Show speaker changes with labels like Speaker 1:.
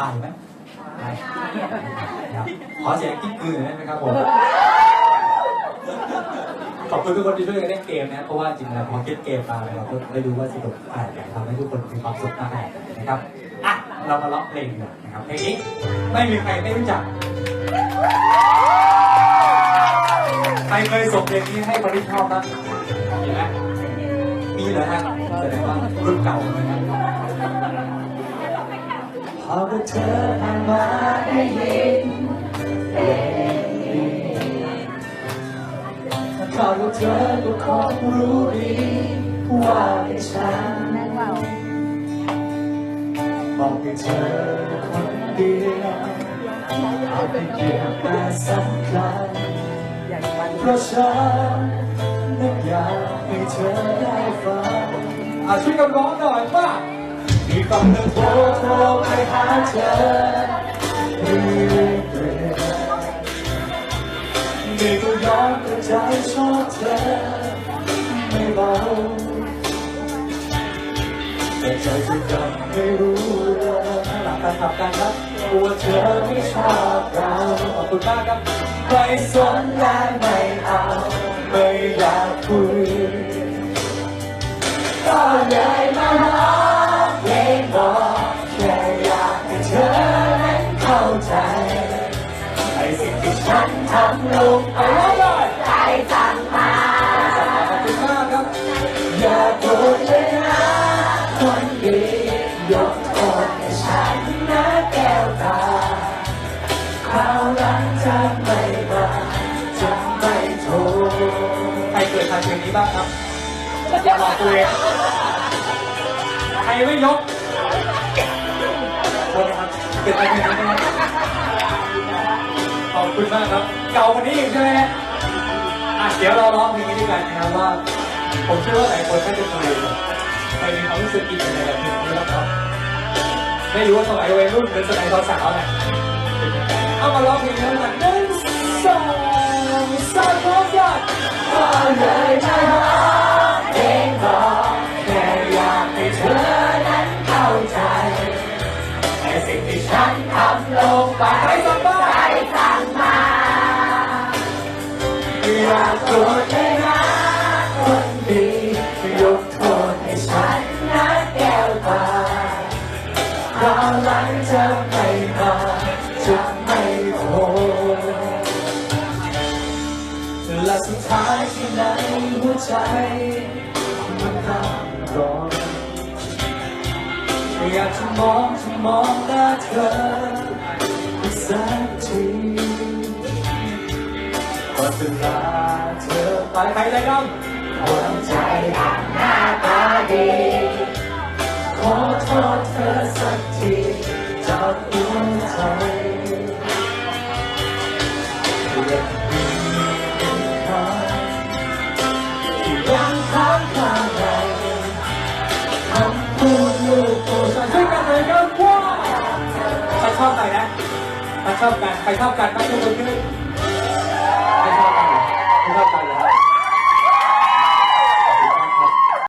Speaker 1: อายไหมอายครับขอเสียงกิ๊กกือหน่อยได้ไหมครับผมขอบคุณทุกคนที่ช่วยกันเล่นเกมนะครับเพราะว่าจริงๆแล้วพอคิดเกมมาเราก็ได้รู้ว่าสนุกขนาดไหนทำให้ทุกคนมีความสุขมากนะครับอะเรามาร้องเพลงกันนะครับเพลงนี้ไม่มีใครไม่รู้จักใครเคยส่งเพลงนี้ให้คนที่ชอบบ้างมีไหมมีเหรอฮะแสดงว่ารุ่นเก่า เลยนะพอเธอผ่านมาได้ยินเพลงนี้ถ้าว่าเธอก็คงรู้ดีว่าเป็นฉันบอกให้เธอคนเดียวอาจเป็นเพียงแต่สำคัญเพราะฉันนึกอยากให้เธอได้ฟังอะช่วยกันร้องหน่อยว่า มีฟังโทรโทรไปหาเธอเรื่อยๆนี่ก็ย้อนกระใจชอบเธอไม่เบาแต่ใจก็ยังไม่รู้เลยหลับตาขับกันครับกลัวเธอไม่ชอบเราขอบคุณมากครับไม่สนและไม่เอาไม่อยากคุย ฉันทำลงไปเลยใจสั่งมาขอบคุณมากครับ อย่าโกรธเลยนะคนดียกโทษให้ฉันนะแก้วตาคราวหลังจะไม่มาจะไม่โทรใครเกิดทันเพลงนี้บ้างครับอย่าหลอกตัวเองใครไม่ยกโทษนะครับเกิดทันเพลงนี้ อบคุณมากครับ เก่ากว่านี้อีกใช่ไหมฮะอะเดี๋ยวเราร้องเพลงนี้ด้วยกันนะครับว่า ผมเชื่อว่าหลายคนก็จะเคยเคยมีความรู้สึกอินในแบบเพลงนี้แล้วครับไม่รู้ว่าสมัยวัยรุ่นหรือสมัยสาวๆเนี่ยเอามาร้องเพลงนี้กันหนึ่งสองสามพร้อมกันก็เลยจะร้องเพลงบอกแค่อยากให้เธอนั้นเข้าใจแต่สิ่งที่ฉันทำลงไป จะไม่มาจะไม่โทรและสุดท้ายที่ในหัวใจมันนั่งรออยากจะมองจะมองหน้าเธอสักทีก่อนเวลาเธอไปไปเลยครับหัวใจดังหน้าตาดีขอโทษ ยังค้างคาในคำพูดลูกตัวช่วยกันเลยครับว้าใครชอบใครนะใครชอบกันใครชอบกันต้องยกมือขึ้น